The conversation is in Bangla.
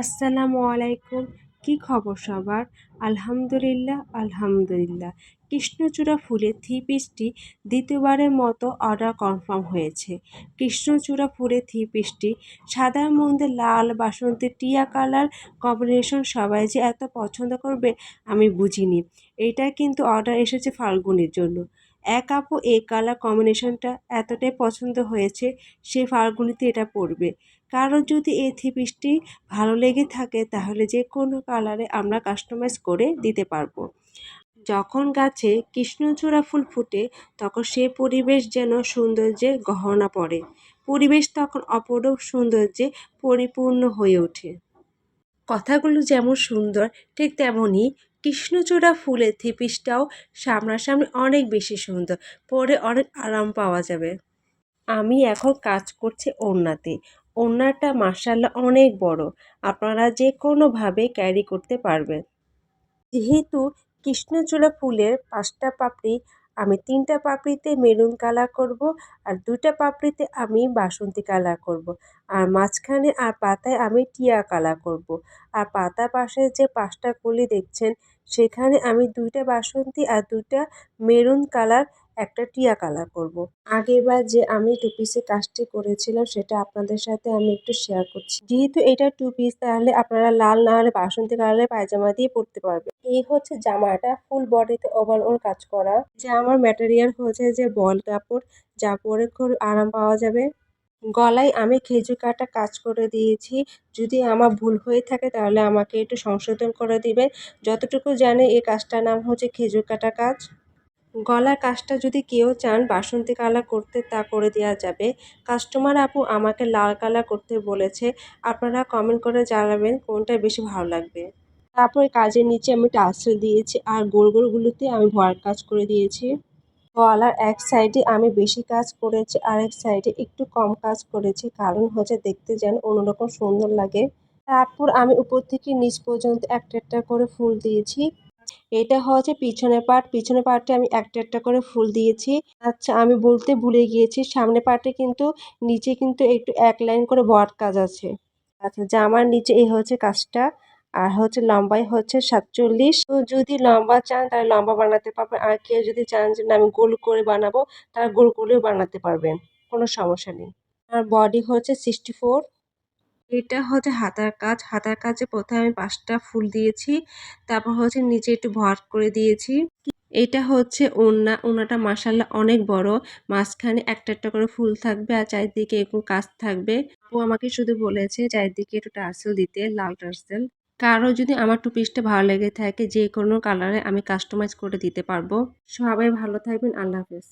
আসসালামু আলাইকুম। কি খবর সবার? আলহামদুলিল্লাহ আলহামদুলিল্লাহ। কৃষ্ণচূড়া ফুলের থ্রি পিসটি দ্বিতীয়বারের মতো অর্ডার কনফার্ম হয়েছে। কৃষ্ণচূড়া ফুলের থ্রি পিসটি সাদার মধ্যে লাল, বাসন্তী, টিয়া কালার কম্বিনেশন সবাই যে এত পছন্দ করবে আমি বুঝিনি। এইটা কিন্তু অর্ডার এসেছে ফাল্গুনের জন্য। এক আপু এই কালার কম্বিনেশনটা এতটাই পছন্দ হয়েছে, সে ফাল্গুনিতে এটা পরবে। কারোর যদি এই থ্রি পিসটি ভালো লেগে থাকে, তাহলে যে কোনো কালারে আমরা কাস্টমাইজ করে দিতে পারব। যখন গাছে কৃষ্ণচূড়া ফুল ফুটে, তখন সে পরিবেশ যেন সৌন্দর্যে গহনা পড়ে পরিবেশ তখন অপরূপ সৌন্দর্যে পরিপূর্ণ হয়ে ওঠে। কথাগুলো যেমন সুন্দর, ঠিক তেমনই কৃষ্ণচূড়া ফুলের থিপিসটাও সামনাসামনি অনেক বেশি সুন্দর। পরে অনেক আরাম পাওয়া যাবে। আমি এখন কাজ করছি ওড়নাতে ওড়নাটা মার্শাল অনেক বড়। আপনারা যে কোনোভাবে ক্যারি করতে পারবেন। যেহেতু কৃষ্ণচূড়া ফুলের পাঁচটা পাপড়ি আমি তিনটা পাপড়িতে মেরুন কালার করব আর দুটা পাপড়িতে আমি বাসন্তী কালার করব। আর মাঝখানে আর পাতায় আমি টিয়া কালার করব। আর পাতা পাশে যে পাঁচটা কলি দেখছেন, সেখানে আমি দুইটা বাসন্তী আর দুটা মেরুন কালার একটা টিয়া কালার করব। আগেরবার যে আমি টু পিসে কাজটি করেছিলাম, সেটা আপনাদের সাথে আমি একটু শেয়ার করছি। যেহেতু এটা টু পিস তাহলে আপনারা লাল না হলে বাসন্তী কালারের পায়জামা দিয়ে পরতে পারবেন। এই হচ্ছে জামাটা ফুল বডিতে ওভারঅল কাজ করা। যে আমার ম্যাটেরিয়াল হচ্ছে যে বল কাপড়, যা পরে খুব আরাম পাওয়া যাবে। গলায় আমি খেজুর কাটা কাজ করে দিয়েছি। যদি আমার ভুল হয়ে থাকে, তাহলে আমাকে একটু সংশোধন করে দিবে যতটুকু জানে, এই কাজটার নাম হচ্ছে খেজুর কাটা কাজ। গলার কাজটা যদি কেউ চান বাসন্তী কালার করতে, তা করে দেওয়া যাবে। কাস্টমার আপু আমাকে লাল কালার করতে বলেছে। আপনারা কমেন্ট করে জানাবেন কোনটা বেশি ভালো লাগবে। তারপরে কাজের নিচে আমি টাসেল দিয়েছি আর গোল গোলগুলোতে আমি ভয়ের কাজ করে দিয়েছি। গলার এক সাইডে আমি বেশি কাজ করেছি আর এক সাইডে একটু কম কাজ করেছি। কারণ হচ্ছে দেখতে যেন অন্যরকম সুন্দর লাগে। তারপর আমি উপর থেকে নিচ পর্যন্ত একটা একটা করে ফুল দিয়েছি। এটা হচ্ছে পিছনের পার্ট পিছনের পার্টে আমি একটা একটা করে ফুল দিয়েছি। আচ্ছা আমি বলতে ভুলে গিয়েছি সামনে পার্টে কিন্তু নিচে কিন্তু একটু এক লাইন করে বট কাজ আছে। আচ্ছা জামার নিচে এই হচ্ছে কাজটা আর হচ্ছে লম্বাই হচ্ছে সাতচল্লিশ। তো যদি লম্বা চান, তাহলে লম্বা বানাতে পারবেন। আর কেউ যদি চান যে আমি গোল করে বানাবো তারা গোল করেও বানাতে পারবেন। কোনো সমস্যা নেই। আর বডি হচ্ছে সিক্সটি ফোর এটা হচ্ছে হাতার কাজ। হাতার কাজে প্রথমে আমি পাঁচটা ফুল দিয়েছি, তারপর হচ্ছে নিচে একটু ভর করে দিয়েছি। এটা হচ্ছে ওড়না। ওড়নাটা মাসাল্লাহ অনেক বড়। মাঝখানে একটা একটা করে ফুল থাকবে আর চারিদিকে এরকম কাজ থাকবে। ও আমাকে শুধু বলেছে চারিদিকে একটু টার্সেল দিতে, লাল টার্সেল। কারও যদি আমার টু পিসটা ভালো লেগে থাকে, যে কোনো কালারে আমি কাস্টমাইজ করে দিতে পারব। সবাই ভালো থাকবেন। আল্লাহ হাফেজ।